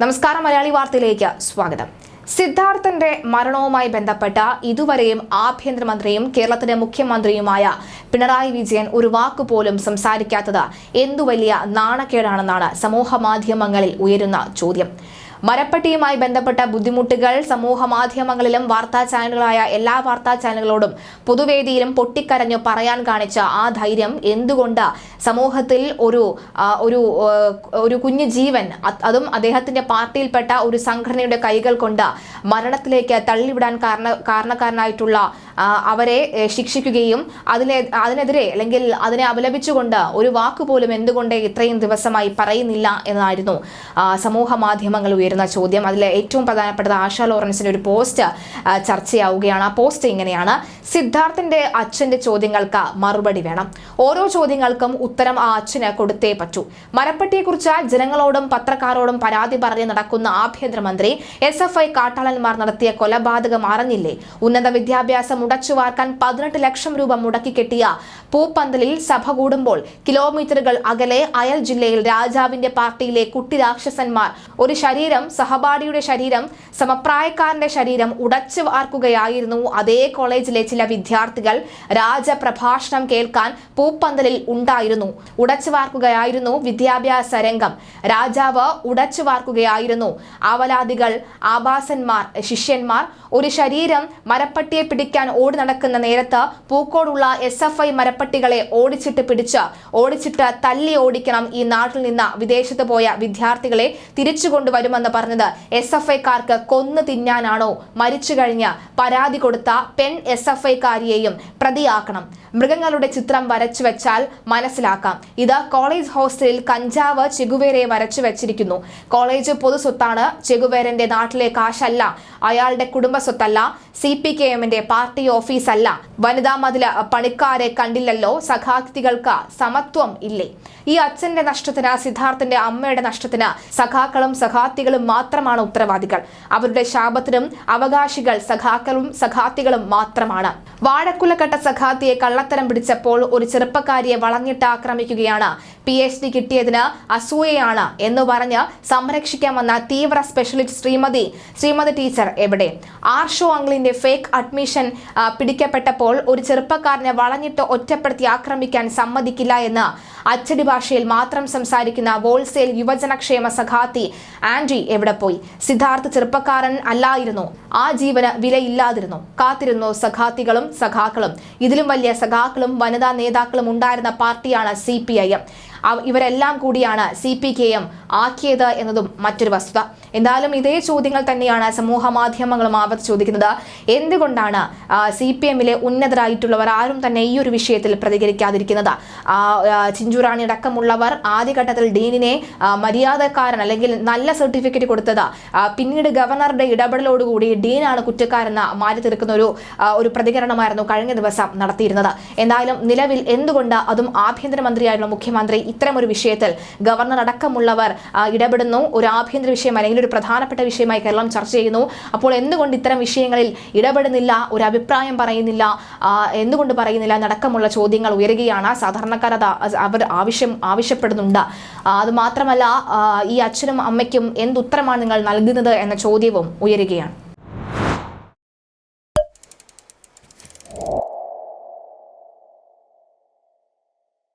നമസ്കാരം മലയാളി വാർത്തയിലേക്ക് സ്വാഗതം. സിദ്ധാർത്ഥന്റെ മരണവുമായി ബന്ധപ്പെട്ട ഇതുവരെയും ആഭ്യന്തരമന്ത്രിയും കേരളത്തിന്റെ മുഖ്യമന്ത്രിയുമായ പിണറായി വിജയൻ ഒരു വാക്കുപോലും സംസാരിക്കാത്തത് എന്തു വലിയ നാണക്കേടാണെന്നാണ് സമൂഹ മാധ്യമങ്ങളിൽ ഉയരുന്ന ചോദ്യം. മരപ്പട്ടിയുമായി ബന്ധപ്പെട്ട ബുദ്ധിമുട്ടുകൾ സമൂഹ മാധ്യമങ്ങളിലും വാർത്താ ചാനലുകളായ എല്ലാ വാർത്താ ചാനലുകളോടും പൊതുവേദിയിലും പൊട്ടിക്കരഞ്ഞു പറയാൻ കാണിച്ച ആ ധൈര്യം എന്തുകൊണ്ട് സമൂഹത്തിൽ ഒരു ഒരു ഒരു കുഞ്ഞു ജീവൻ അതും അദ്ദേഹത്തിന്റെ പാർട്ടിയിൽപ്പെട്ട ഒരു സംഘടനയുടെ കൈകൾ കൊണ്ട് മരണത്തിലേക്ക് തള്ളിവിടാൻ കാരണ കാരണക്കാരനായിട്ടുള്ള അവരെ ശിക്ഷിക്കുകയും അതിനെ അതിനെതിരെ അല്ലെങ്കിൽ അതിനെ അപലപിച്ചുകൊണ്ട് ഒരു വാക്ക് പോലും എന്തുകൊണ്ട് ഇത്രയും ദിവസമായി പറയുന്നില്ല എന്നായിരുന്നു സമൂഹ മാധ്യമങ്ങൾ ഉയരുന്ന ചോദ്യം. അതിൽ ഏറ്റവും പ്രധാനപ്പെട്ടത് ആശാ ലോറൻസിന്റെ ഒരു പോസ്റ്റ് ചർച്ചയാവുകയാണ്. ആ പോസ്റ്റ് ഇങ്ങനെയാണ്. സിദ്ധാർത്ഥന്റെ അച്ഛന്റെ ചോദ്യങ്ങൾക്ക് മറുപടി വേണം. ഓരോ ചോദ്യങ്ങൾക്കും ഉത്തരം ആ അച്ഛന് കൊടുത്തേ പറ്റൂ. മരപ്പട്ടിയെക്കുറിച്ച് ജനങ്ങളോടും പത്രക്കാരോടും പരാതി പറഞ്ഞ് നടക്കുന്ന ആഭ്യന്തരമന്ത്രി എസ് എഫ് ഐ കാട്ടാളന്മാർ നടത്തിയ കൊലപാതകം അറിഞ്ഞില്ലേ? ഉന്നത വിദ്യാഭ്യാസം ഉടച്ചുവാർക്കാൻ പതിനെട്ട് ലക്ഷം രൂപ മുടക്കി കെട്ടിയ പൂപ്പന്തലിൽ സഭ കൂടുമ്പോൾ കിലോമീറ്ററുകൾ അകലെ അയൽ ജില്ലയിൽ രാജാവിന്റെ പാർട്ടിയിലെ കുട്ടി രാക്ഷസന്മാർ. ഒരു ശരീരം സഹപാഠിയുടെ ശരീരം സമപ്രായക്കാരന്റെ ശരീരം ഉടച്ചു വാർക്കുകയായിരുന്നു. അതേ കോളേജിലെ ചില വിദ്യാർത്ഥികൾ രാജപ്രഭാഷണം കേൾക്കാൻ പൂപ്പന്തലിൽ ഉണ്ടായിരുന്നു. ഉടച്ചു വാർക്കുകയായിരുന്നു വിദ്യാഭ്യാസ രംഗം. രാജാവ് ഉടച്ചു വാർക്കുകയായിരുന്നു. ആവലാദികൾ ആഭാസന്മാർ ശിഷ്യന്മാർ ഒരു ശരീരം മരപ്പട്ടിയെ പിടിക്കാൻ ഓടി നടക്കുന്ന നേരത്ത് പൂക്കോടുള്ള എസ് എഫ് ഐ മരപ്പട്ടികളെ ഓടിച്ചിട്ട് പിടിച്ച് ഓടിച്ചിട്ട് തല്ലി ഓടിക്കണം ഈ നാട്ടിൽ നിന്ന് വിദേശത്ത് പോയ വിദ്യാർത്ഥികളെ തിരിച്ചു കൊണ്ടുവരുമെന്ന് പറഞ്ഞത് എസ് എഫ് ഐക്കാർക്ക് കൊന്നു തിന്നാനാണോ മരിച്ചു കഴിഞ്ഞ് പരാതി കൊടുത്ത പെൺ എസ് എഫ് ഐക്കാരിയെയും പ്രതിയാക്കണം. മൃഗങ്ങളുടെ ചിത്രം വരച്ചു വെച്ചാൽ മനസ്സിലാക്കാം. ഇത് കോളേജ് ഹോസ്റ്റലിൽ കഞ്ചാവ് ചെഗുവേരയെ വരച്ചു വെച്ചിരിക്കുന്നു. കോളേജ് പൊതു സ്വത്താണ് ചെഗുവേരന്റെ നാട്ടിലെ കാശല്ല അയാളുടെ കുടുംബ സ്വത്തല്ല സി പി കെ എമ്മിന്റെ പാർട്ടി ഓഫീസല്ല. വനിതാ മതിൽ പണിക്കാരെ കണ്ടില്ലല്ലോ. സഖാക്തികൾക്ക് സമത്വം ഇല്ലേ? ഈ അച്ഛന്റെ നഷ്ടത്തിന് സിദ്ധാർത്ഥന്റെ അമ്മയുടെ നഷ്ടത്തിന് സഖാക്കളും സഖാത്തികളും മാത്രമാണ് ഉത്തരവാദികൾ. അവരുടെ ശാപത്തിനും അവകാശികൾ സഖാക്കളും സഖാത്തികളും മാത്രമാണ്. വാഴക്കുലക്കട്ട സഖാത്തിയെ കള്ളത്തരം പിടിച്ചപ്പോൾ ഒരു ചെറുപ്പക്കാരിയെ വളഞ്ഞിട്ട് ആക്രമിക്കുകയാണ് പി എച്ച് ഡി കിട്ടിയതിന് അസൂയയാണ് എന്ന് പറഞ്ഞ് സംരക്ഷിക്കാൻ വന്ന തീവ്ര സ്പെഷ്യലിസ്റ്റ് ശ്രീമതി ശ്രീമതി ടീച്ചർ എവിടെ? ആർഷോ അംഗ്ലിന്റെ ഫേക്ക് അഡ്മിഷൻ പിടിക്കപ്പെട്ടപ്പോൾ ഒരു ചെറുപ്പക്കാരനെ വളഞ്ഞിട്ട് ഒറ്റപ്പെടുത്തി ആക്രമിക്കാൻ സമ്മതിക്കില്ല എന്ന് അച്ചടി ഭാഷയിൽ മാത്രം സംസാരിക്കുന്ന വോൾസെയിൽ യുവജനക്ഷേമ സഖാത്തി ആൻഡ്രി എവിടെ പോയി? സിദ്ധാർത്ഥ് ചെറുപ്പക്കാരൻ അല്ലായിരുന്നു. ആ ജീവന് വിലയില്ലാതിരുന്നു. കാത്തിരുന്നു സഖാത്തികളും സഖാക്കളും. ഇതിലും വലിയ സഖാക്കളും വനിതാ നേതാക്കളും ഉണ്ടായിരുന്ന പാർട്ടിയാണ് സി ഇവരെല്ലാം കൂടിയാണ് സി പി കെ എം ആക്കിയത് എന്നതും മറ്റൊരു വസ്തുത. എന്തായാലും ഇതേ ചോദ്യങ്ങൾ തന്നെയാണ് സമൂഹ മാധ്യമങ്ങളും ആവർത്തി ചോദിക്കുന്നത്. എന്തുകൊണ്ടാണ് സി പി എമ്മിലെ ഉന്നതരായിട്ടുള്ളവർ ആരും തന്നെ ഈ ഒരു വിഷയത്തിൽ പ്രതികരിക്കാതിരിക്കുന്നത്? ചിഞ്ചുറാണി അടക്കമുള്ളവർ ആദ്യഘട്ടത്തിൽ ഡീനിനെ മര്യാദക്കാരൻ അല്ലെങ്കിൽ നല്ല സർട്ടിഫിക്കറ്റ് കൊടുത്തത് പിന്നീട് ഗവർണറുടെ ഇടപെടലോടുകൂടി ഡീനാണ് കുറ്റക്കാരെന്ന് മാറ്റി തീർക്കുന്ന ഒരു ഒരു പ്രതികരണമായിരുന്നു കഴിഞ്ഞ ദിവസം നടത്തിയിരുന്നത്. എന്തായാലും നിലവിൽ എന്തുകൊണ്ട് അതും ആഭ്യന്തരമന്ത്രിയായിട്ടുള്ള മുഖ്യമന്ത്രി ഇത്തരമൊരു വിഷയത്തിൽ ഗവർണർ അടക്കമുള്ളവർ ഇടപെടുന്നു. ഒരു ആഭ്യന്തര വിഷയം അല്ലെങ്കിൽ ഒരു പ്രധാനപ്പെട്ട വിഷയമായി കേരളം ചർച്ച ചെയ്യുന്നു. അപ്പോൾ എന്തുകൊണ്ട് ഇത്തരം വിഷയങ്ങളിൽ ഇടപെടുന്നില്ല ഒരു അഭിപ്രായം പറയുന്നില്ല എന്തുകൊണ്ട് പറയുന്നില്ല എന്നടക്കമുള്ള ചോദ്യങ്ങൾ ഉയരുകയാണ്. സാധാരണക്കാർ അത് അവർ ആവശ്യം ആവശ്യപ്പെടുന്നുണ്ട്. അതുമാത്രമല്ല ഈ അച്ഛനും അമ്മയ്ക്കും എന്തുത്തരമാണ് നിങ്ങൾ നൽകുന്നത് എന്ന ചോദ്യവും ഉയരുകയാണ്.